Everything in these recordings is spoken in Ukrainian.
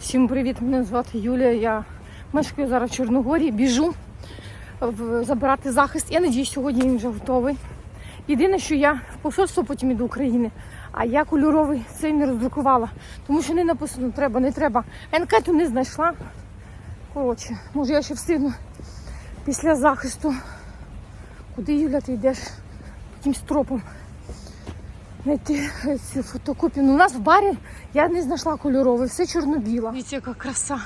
Всім привіт! Мене звати Юлія. Я мешкаю зараз в Чорногорії, біжу забирати захист. Я надіюсь, сьогодні він вже готовий. Єдине, що я в посольство потім іду України, а я кольоровий цей не роздрукувала, тому що не написано треба, не треба. Анкету не знайшла. Коротше, може я ще встигну після захисту. Куди Юля ти йдеш? Яким стропом знайти цю фотокопію. Ну, у нас в барі я не знайшла кольоровий, все чорно-біла. Дивіться, яка краса.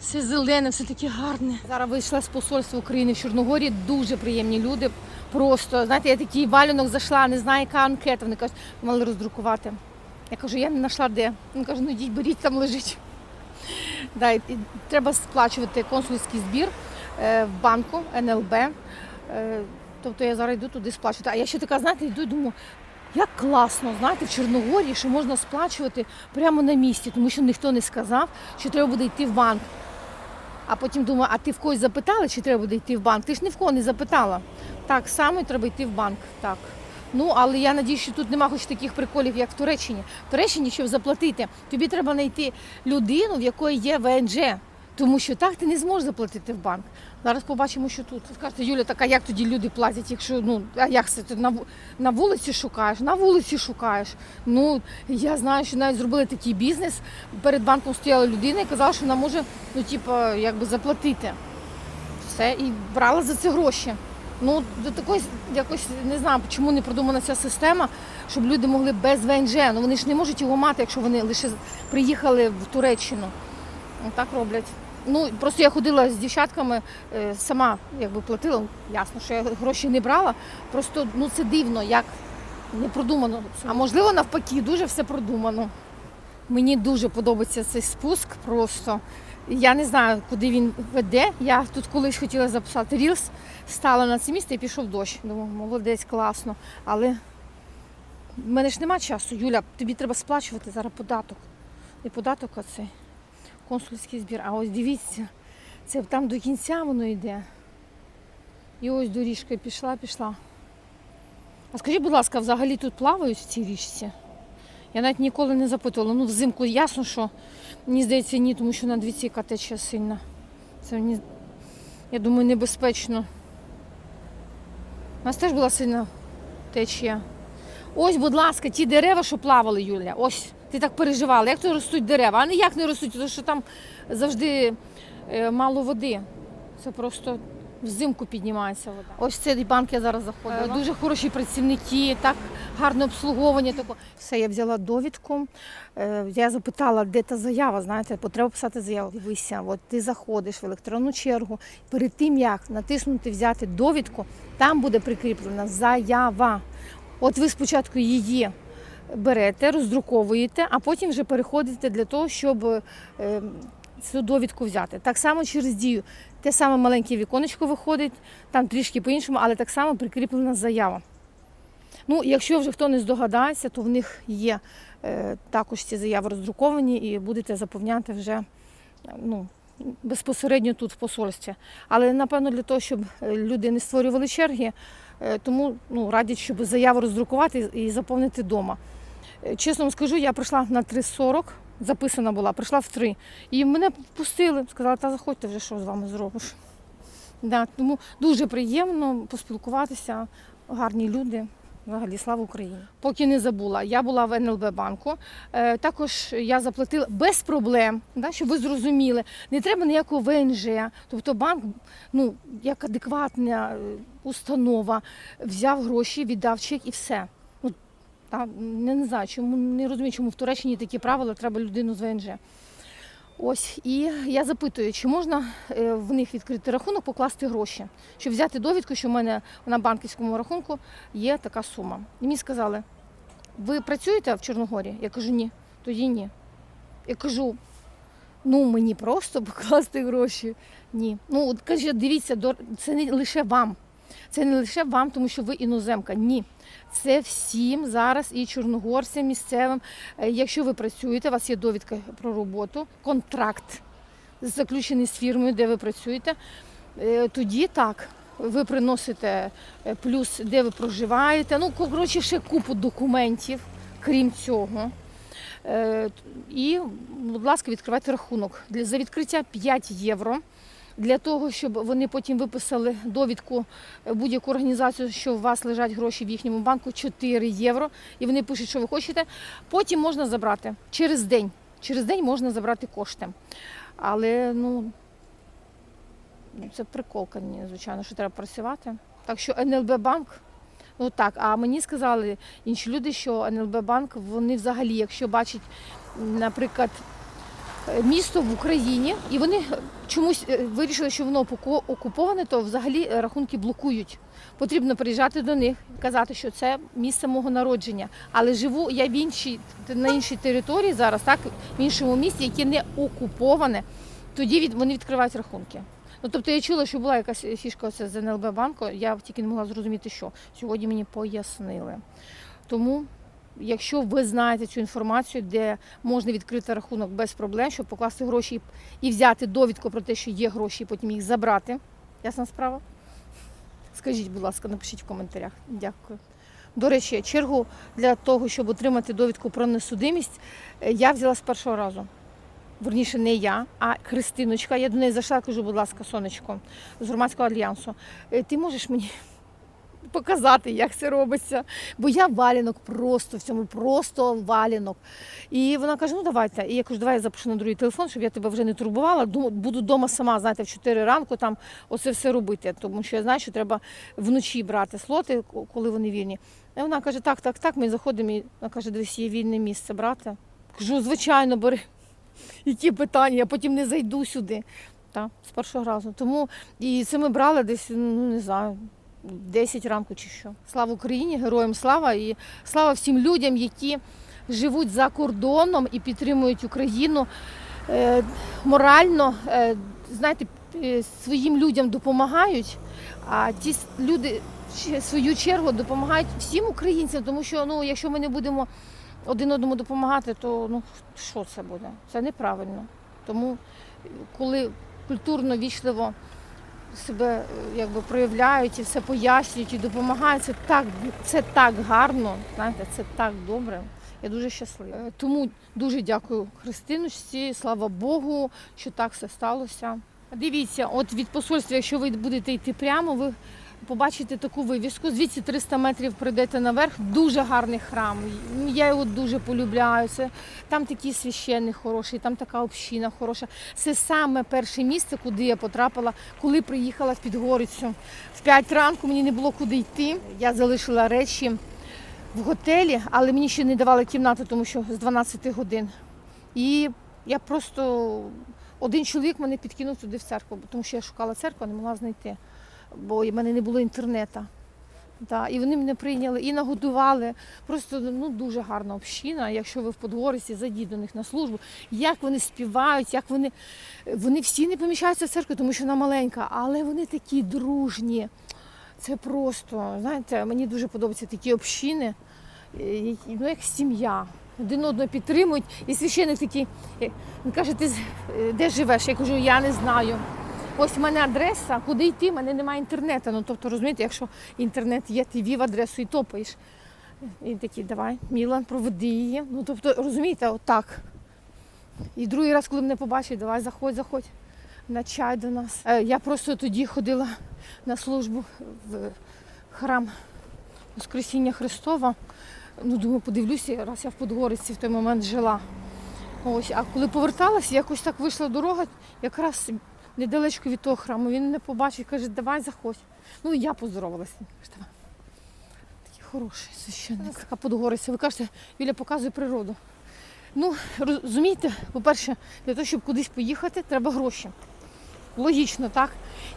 Все зелене, все таке гарне. Зараз вийшла з посольства України в Чорногорії. Дуже приємні люди. Просто, знаєте, я такий валюнок зайшла, не знаю, яка анкета. Вони кажуть, мали роздрукувати. Я кажу, я не знайшла де. Він каже, ну йдіть, беріть, там лежить. Да, і, і треба сплачувати консульський збір е, в банку НЛБ. Е, тобто я зараз йду туди сплачувати. А я ще така, знаєте, йду і думаю, як класно, знаєте, в Чорногорії, що можна сплачувати прямо на місці, тому що ніхто не сказав, що треба буде йти в банк. А потім думаю, а ти в когось запитала, чи треба буде йти в банк? Ти ж ні в кого не запитала. Так, саме треба йти в банк. Так. Ну, але я надію, що тут нема хоч таких приколів, як в Туреччині. В Туреччині, щоб заплатити, тобі треба знайти людину, в якої є ВНЖ. Тому що так ти не зможеш заплатити в банк. Зараз побачимо, що тут. Скажете, Юля, так а як тоді люди платять, якщо ну а як це ти на, на вулиці шукаєш? На вулиці шукаєш. Ну я знаю, що навіть зробили такий бізнес. Перед банком стояла людина і казала, що вона може ну, типу, якби заплатити. Все, і брала за це гроші. Ну, до такої якось не знаю, чому не продумана ця система, щоб люди могли без ВНЖ. Ну вони ж не можуть його мати, якщо вони лише приїхали в Туреччину. Ну, Так роблять. Ну просто я ходила з дівчатками, е, сама якби платила. Ясно, що я гроші не брала. Просто ну це дивно, як не продумано. А можливо, навпаки, дуже все продумано. Мені дуже подобається цей спуск. Просто я не знаю, куди він веде. Я тут колись хотіла записати рілс, стала на це місце і пішов дощ. Думаю, молодець, класно. Але в мене ж нема часу. Юля, тобі треба сплачувати зараз податок. Не податок, а цей консульський збір. А ось дивіться, це там до кінця воно йде. І ось доріжка пішла, пішла. А скажіть, будь ласка, взагалі тут плавають в цій річці? Я навіть ніколи не запитувала. Ну, взимку ясно, що мені здається, ні, тому що на дві яка течія сильна. Це мені, я думаю, небезпечно. У нас теж була сильна течія. Ось, будь ласка, ті дерева, що плавали, Юля. Ось, ти так переживала. Як то ростуть дерева? А ніяк не ростуть, тому що там завжди е, мало води. Це просто взимку піднімається вода. Ось цей банк я зараз заходила. Е, Дуже хороші працівники, так гарне обслуговування. Тако. Все, я взяла довідку. Е, Я запитала, де та заява. Знаєте, бо треба писати заяву. Дивися, от ти заходиш в електронну чергу. Перед тим як натиснути взяти довідку, там буде прикріплена заява. От ви спочатку її берете, роздруковуєте, а потім вже переходите для того, щоб е, цю довідку взяти. Так само через дію. Те саме маленьке віконечко виходить, там трішки по-іншому, але так само прикріплена заява. Ну, якщо вже хто не здогадається, то в них є е, також ці заяви роздруковані і будете заповняти вже ну, безпосередньо тут в посольстві. Але напевно для того, щоб е, люди не створювали черги, тому ну, радять, щоб заяву роздрукувати і заповнити вдома. Е, Чесно вам скажу, я прийшла на 3.40, записана була, прийшла в 3. І мене впустили, сказали, та заходьте вже, що з вами зробиш. Да, тому дуже приємно поспілкуватися, гарні люди. Взагалі, слава Україні. Поки не забула, я була в НЛБ банку. Е, також я заплатила без проблем, да, щоб ви зрозуміли. Не треба ніякого ВНЖ. Тобто банк, ну як адекватна е, установа, взяв гроші, віддав чек і все. Ну, та, не, не знаю, чому не розумію, чому в Туреччині такі правила, треба людину з ВНЖ. Ось, і я запитую, чи можна е, в них відкрити рахунок, покласти гроші, щоб взяти довідку, що в мене на банківському рахунку є така сума. І мені сказали, ви працюєте в Чорногорі? Я кажу, ні, тоді ні. Я кажу, ну мені просто покласти гроші. Ні. Ну, каже, дивіться, це не лише вам. Це не лише вам, тому що ви іноземка. Ні. Це всім зараз і чорногорцям місцевим. Е, Якщо ви працюєте, у вас є довідка про роботу, контракт заключений з фірмою, де ви працюєте, е, тоді так. Ви приносите е, плюс, де ви проживаєте. Ну, коротше, ще купу документів, крім цього. І, будь ласка, відкривайте рахунок. За відкриття 5 євро. Для того, щоб вони потім виписали довідку е, будь-яку організацію, що у вас лежать гроші в їхньому банку 4 євро, і вони пишуть, що ви хочете. Потім можна забрати через день. Через день можна забрати кошти. Але ну це приколка, звичайно, що треба працювати. Так що НЛБ банк, ну так, а мені сказали інші люди, що НЛБ банк, вони взагалі, якщо бачать, наприклад, місто в Україні, і вони чомусь е, вирішили, що воно оку- окуповане, то взагалі е, рахунки блокують. Потрібно приїжджати до них, казати, що це місце мого народження. Але живу я в іншій на іншій території зараз, так в іншому місті, яке не окуповане. Тоді від вони відкривають рахунки. Ну тобто я чула, що була якась фішка оце з НЛБ банку. Я тільки не могла зрозуміти, що сьогодні мені пояснили. Тому, якщо ви знаєте цю інформацію, де можна відкрити рахунок без проблем, щоб покласти гроші і взяти довідку про те, що є гроші, і потім їх забрати. Ясна справа? Скажіть, будь ласка, напишіть в коментарях. Дякую. До речі, чергу для того, щоб отримати довідку про несудимість, е, я взяла з першого разу. Верніше, не я, а Христиночка. Я до неї зайшла, кажу, будь ласка, сонечко, з громадського альянсу. «Е, Ти можеш мені показати, як це робиться? Бо я валянок просто в цьому, просто валянок. І вона каже: ну давайте. І я кажу, давай я запишу на другий телефон, щоб я тебе вже не турбувала. Буду вдома сама, знаєте, в 4 ранку там оце все робити. Тому що я знаю, що треба вночі брати слоти, коли вони вільні. І вона каже, так, так, так, ми заходимо. І вона каже, дивись, є вільне місце брати. Кажу, звичайно, бери. Які питання, я потім не зайду сюди. Так, з першого разу. Тому і це ми брали десь, ну не знаю, 10 ранку чи що. Слава Україні, героям слава і слава всім людям, які живуть за кордоном і підтримують Україну е, морально. Е, знаєте, своїм людям допомагають, а ті люди в свою чергу допомагають всім українцям, тому що ну, якщо ми не будемо один одному допомагати, то ну що це буде? Це неправильно. Тому коли культурно вічливо себе е, якби проявляють і все пояснюють і допомагають, це так, це так гарно, знаєте, це так добре. Я дуже щаслива. Е, Тому дуже дякую Христиночці, слава Богу, що так все сталося. Дивіться, от від посольства, якщо ви будете йти прямо, ви побачите таку вивіску. Звідси 300 метрів прийдете наверх. Дуже гарний храм. Я його дуже полюбляю. Це там такий священник хороший, там така община хороша. Це саме перше місце, куди я потрапила, коли приїхала в Підгорицю. В 5 ранку мені не було куди йти. Я залишила речі в готелі, але мені ще не давали кімнату, тому що з 12 годин. І я просто один чоловік мене підкинув туди в церкву, тому що я шукала церкву, не могла знайти, бо в мене не було інтернету. Да, і вони мене прийняли і нагодували. Просто ну дуже гарна община. Якщо ви в Подгориці, зайдіть до них на службу. Як вони співають, як вони вони всі не поміщаються в церкву, тому що вона маленька, але вони такі дружні. Це просто, знаєте, мені дуже подобаються такі общини, е, ну як сім'я. Один одного підтримують. І священник такий, е, він каже, ти е, де живеш? Я кажу, я не знаю. Ось в мене адреса, куди йти, в мене немає інтернету. Ну тобто, розумієте, якщо інтернет є, ти вів адресу і топаєш. І такий, давай, Мілан, проведи її. Ну тобто, розумієте, отак. І другий раз, коли мене побачить, давай заходь, заходь на чай до нас. Е, Я просто тоді ходила на службу в храм Воскресіння Христова. Ну, думаю, подивлюся, раз я в Подгориці в той момент жила. Ось, а коли поверталася, якось так вийшла дорога, якраз недалечко від того храму. Він мене побачив, каже, давай заходь. Ну я поздоровалася. Давай. Такий хороший священник. Така Подгориця. Ви кажете, Юля показує природу. Ну, розумієте, по-перше, для того, щоб кудись поїхати, треба гроші. Логічно, так?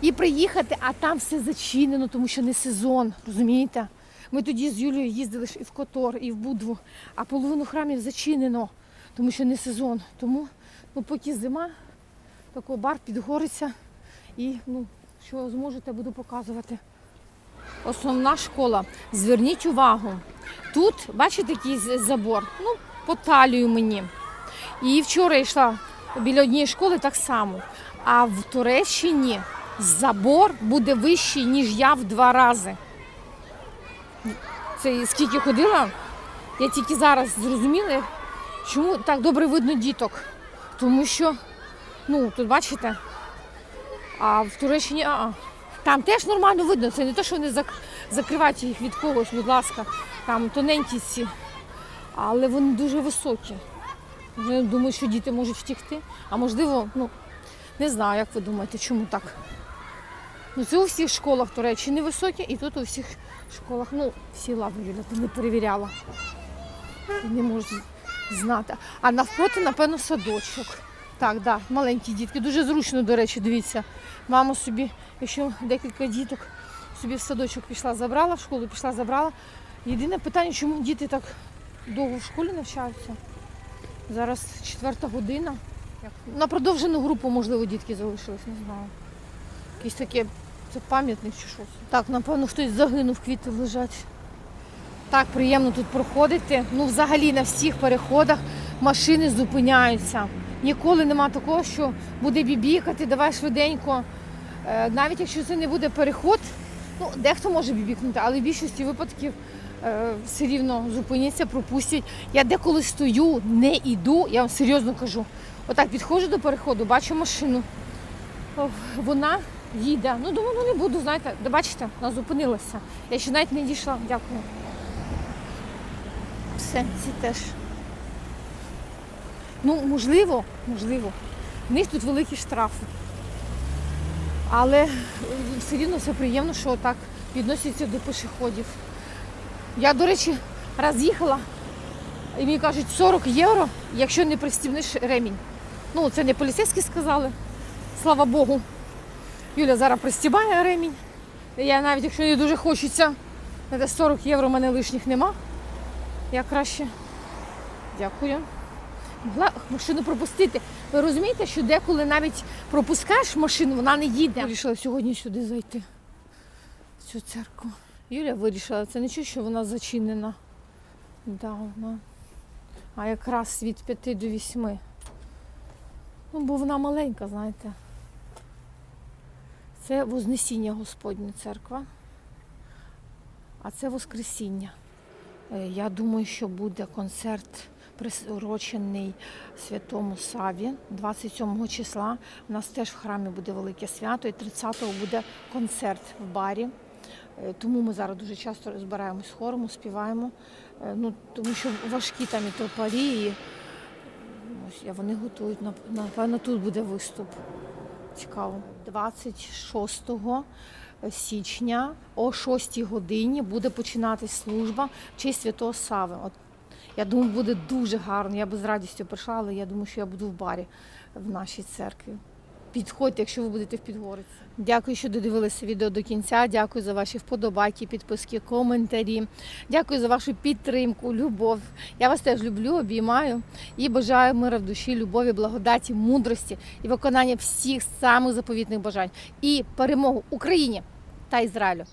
І приїхати, а там все зачинено, тому що не сезон, розумієте? Ми тоді з Юлією їздили ж і в Котор, і в Будву, а половину храмів зачинено, тому що не сезон. Тому ну, поки зима, такий бар підгориться і ну, що зможете, буду показувати. Основна школа. Зверніть увагу. Тут, бачите, який забор? Ну, по талію мені. І вчора йшла біля однієї школи так само. А в Туреччині забор буде вищий, ніж я в два рази. Це скільки ходила, я тільки зараз зрозуміла, Чому так добре видно діток? Тому що, ну, тут бачите, а в Туреччині а Там теж нормально видно. Це не те, що вони зак... закривають їх від когось, будь ласка. Там тоненькі ці, але вони дуже високі. Я думаю, що діти можуть втікти. А можливо, ну не знаю, як ви думаєте, чому так. Ну, це у всіх школах Туреччини високі, і тут у всіх школах, ну, всі ладно, Юля, ти не перевіряла. Не можеш знати. А навпроти, напевно, садочок. Так, да, маленькі дітки. Дуже зручно, до речі, дивіться. Мама собі, якщо декілька діток собі в садочок пішла, забрала, в школу пішла, забрала. Єдине питання, чому діти так довго в школі навчаються. Зараз четверта година. На продовжену групу, можливо, дітки залишились, не знаю. Якийсь таке, це пам'ятник чи щось. Так, напевно, хтось загинув, квіти лежать. Так, приємно тут проходити. Ну, взагалі на всіх переходах машини зупиняються. Ніколи нема такого, що буде бібікати, давай швиденько. Е, Навіть якщо це не буде переход, ну, дехто може бібікнути, але в більшості випадків е, все рівно зупиняться, пропустять. Я деколи стою, не йду, я вам серйозно кажу. Отак підходжу до переходу, бачу машину. Вона їде. Ну, думаю, ну не буду, знаєте, бачите, вона зупинилася. Я ще навіть не дійшла. Дякую. Все, ці теж. Ну, можливо, можливо. В них тут великі штрафи. Але е, все рівно все приємно, що так відносяться до пішоходів. Я, до речі, раз їхала, і мені кажуть 40 євро, якщо не пристібнеш ремінь. Ну, це не поліцейські сказали, слава Богу. Юля зараз пристібає ремінь. Я навіть якщо не дуже хочеться, це 40 євро в мене лишніх нема. Я краще дякую. Могла машину пропустити. Ви розумієте, що деколи навіть пропускаєш машину, вона не їде. Вирішила сьогодні сюди зайти, в цю церкву. Юля вирішила, це нічого, що вона зачинена. Да, вона. А якраз від 5 до 8. Ну, бо вона маленька, знаєте. Це Вознесіння Господня церква, а це Воскресіння. Е, Я думаю, що буде концерт приурочений Святому Саві 27 числа. У нас теж в храмі буде велике свято, і 30-го буде концерт в барі. Е, Тому ми зараз дуже часто збираємось з хором, співаємо. Е, Ну, тому що важкі там і тропарі, і ось а вони готують. Напевно, тут буде виступ. Цікаво. 26 січня о 6 годині буде починатись служба в честь Святого Сави. Я думаю, буде дуже гарно. Я би з радістю прийшла, але я думаю, що я буду в барі в нашій церкві. Підходьте, якщо ви будете в Підгориці. Дякую, що додивилися відео до кінця. Дякую за ваші вподобайки, підписки, коментарі. Дякую за вашу підтримку, любов. Я вас теж люблю, обіймаю і бажаю мира в душі, любові, благодаті, мудрості і виконання всіх самих заповітних бажань і перемогу Україні та Ізраїлю.